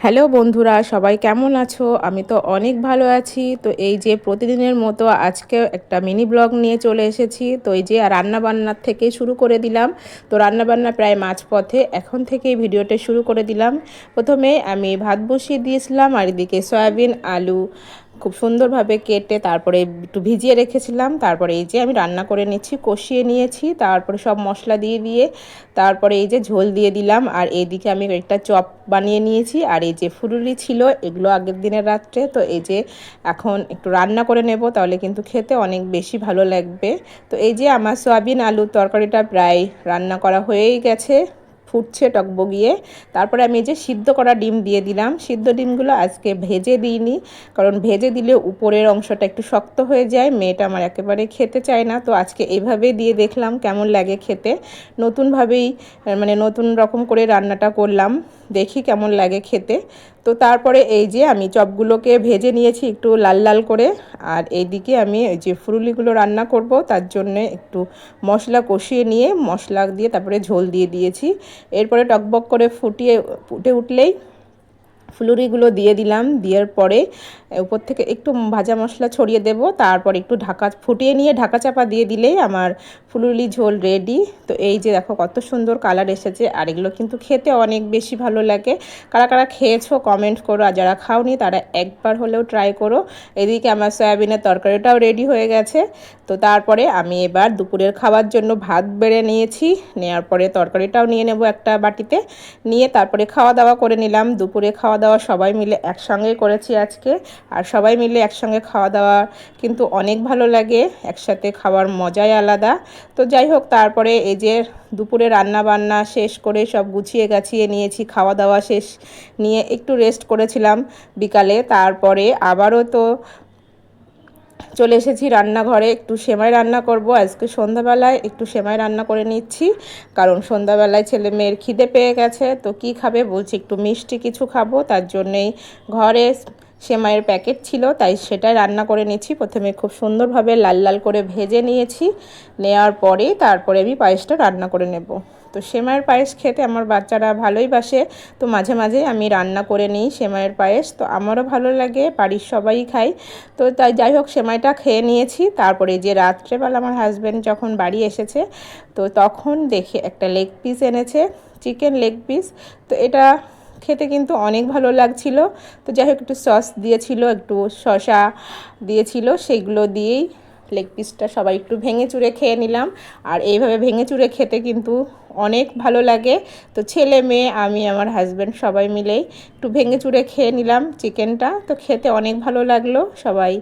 Hello বন্ধুরা, সবাই কেমন আছো? আমি তো অনেক ভালো আছি। তো এই যে প্রতিদিনের মতো আজকে একটা মিনি ব্লগ নিয়ে চলে এসেছি। তো এই যে রান্নাবান্নার থেকে শুরু করে দিলাম। তো রান্নাবান্না প্রায় মাঝপথে এখন থেকেই ভিডিওটা শুরু করে দিলাম। প্রথমে আমি ভাত বসিয়ে দিয়েছিলাম, আর এদিকে সয়াবিন, আলু খুব সুন্দরভাবে কেটে তারপরে একটু ভিজিয়ে রেখেছিলাম। তারপরে এই যে আমি রান্না করে নিচ্ছি, কষিয়ে নিয়েছি, তারপরে সব মশলা দিয়ে দিয়ে তারপরে এই যে ঝোল দিয়ে দিলাম। আর এইদিকে আমি একটা চপ বানিয়ে নিয়েছি। আর এই যে ফুলুরি ছিল, এগুলো আগের দিনের রাত্রে। তো এই যে এখন একটু রান্না করে নেব, তাহলে কিন্তু খেতে অনেক বেশি ভালো লাগবে। তো এই যে আমার সয়াবিন আলুর তরকারিটা প্রায় রান্না করা হয়েই গেছে। ফুটছে টকবগিয়ে। তারপরে আমি এই যে সিদ্ধ করা ডিম দিয়ে দিলাম। সিদ্ধ ডিমগুলো আজকে ভেজে দিইনি, কারণ ভেজে দিলে উপরের অংশটা একটু শক্ত হয়ে যায়। মেয়েটা আমার একেবারে খেতে চায় না। তো আজকে এইভাবে দিয়ে দেখলাম কেমন লাগে খেতে। নতুনভাবেই মানে নতুন রকম করে রান্নাটা করলাম। দেখি কেমন লাগে খেতে। তো তারপরে এই যে আমি চপগুলোকে ভেজে নিয়েছি একটু লাল লাল করে। আর এইদিকে আমি ওই যে ফুরুলিগুলো রান্না করব, তার জন্য একটু মশলা কষিয়ে নিয়ে মশলা দিয়ে তারপরে ঝোল দিয়ে দিয়েছি। এরপরে টকবক করে ফুটিয়ে, ফুটে উঠলেই ফুলুরিগুলো দিয়ে দিলাম। দেওয়ার পরে উপর থেকে একটু ভাজা মশলা ছড়িয়ে দেব। তারপর একটু ঢাকা ফুটিয়ে নিয়ে ঢাকা চাপা দিয়ে দিলেই আমার ফুলুরি ঝোল রেডি তো এই যে দেখো কত সুন্দর কালার এসেছে। আর এগুলো কিন্তু খেতে অনেক বেশি ভালো লাগে। কারা কারা খেয়েছো কমেন্ট করো। আর যারা খাওনি, তারা একবার হলেও ট্রাই করো। এদিকে আমার সয়াবিনের তরকারিটাও রেডি হয়ে গেছে। তো তারপরে আমি এবার দুপুরের খাওয়ার জন্য ভাত বেড়ে নিয়েছি। নেওয়ার পরে তরকারিটাও নিয়ে নেব একটা বাটিতে। নিয়ে তারপরে খাওয়া দাওয়া করে নিলাম। দুপুরে খাওয়া দাওয়া সবাই মিলে একসঙ্গে করেছি আজকে। আর সবাই মিলে একসঙ্গে খাওয়া দাওয়া কিন্তু অনেক ভালো লাগে, একসাথে খাওয়ার মজাই আলাদা। তো যাই হোক, তারপরে এই যে দুপুরে রান্না বান্না শেষ করে সব গুছিয়ে গাছিয়ে নিয়েছি খাওয়া দাওয়া শেষ নিয়ে একটু রেস্ট করেছিলাম বিকালে। তারপরে আবারও তো চলে এসেছি রান্নাঘরে। একটু সেমাই রান্না করব। আজকে সন্ধ্যাবেলায় একটু সেমাই রান্না করে নিচ্ছি। কারণ সন্ধ্যাবেলায় ছেলে মেয়ের খিদে পেয়ে গেছে। তো কি খাবে? বলছি একটু মিষ্টি কিছু খাব। তার জন্যেই ঘরে সেমাইয়ের প্যাকেট ছিল, তাই সেটাই রান্না করে নিচ্ছি প্রথমে খুব সুন্দরভাবে লাল লাল করে ভেজে নিয়েছি। নেওয়ার পরে তারপরে আমি পায়েসটা রান্না করে নেব। তো সেমাইয়ের পায়েস খেতে আমার বাচ্চারা ভালোই বাসে। তো মাঝে মাঝে আমি রান্না করে নিই সেমাইয়ের পায়েস। তো আমারও ভালো লাগে, বাড়ির সবাই খাই তো তাই যাই হোক সেমাইটা খেয়ে নিয়েছি। তারপরে যে রাত্রেবেলা আমার হাজব্যান্ড যখন বাড়ি এসেছে, তো তখন দেখে একটা লেগ পিস এনেছে চিকেন লেগ পিস তো এটা খেতে কিন্তু অনেক ভালো লাগছিল। তো যাই হোক, একটু সস দিয়েছিল, একটু শশা দিয়েছিল, সেগুলো দিয়েই লেগ পিসটা সবাই একটু ভেঙে চুড়ে খেয়ে নিলাম। আর এইভাবে ভেঙে চুড়ে খেতে কিন্তু অনেক ভালো লাগে। তো ছেলে মেয়ে, আমি, আমার হাজব্যান্ড সবাই মিলেই একটু ভেঙে চুড়ে খেয়ে নিলাম চিকেনটা তো খেতে অনেক ভালো লাগল, সবাই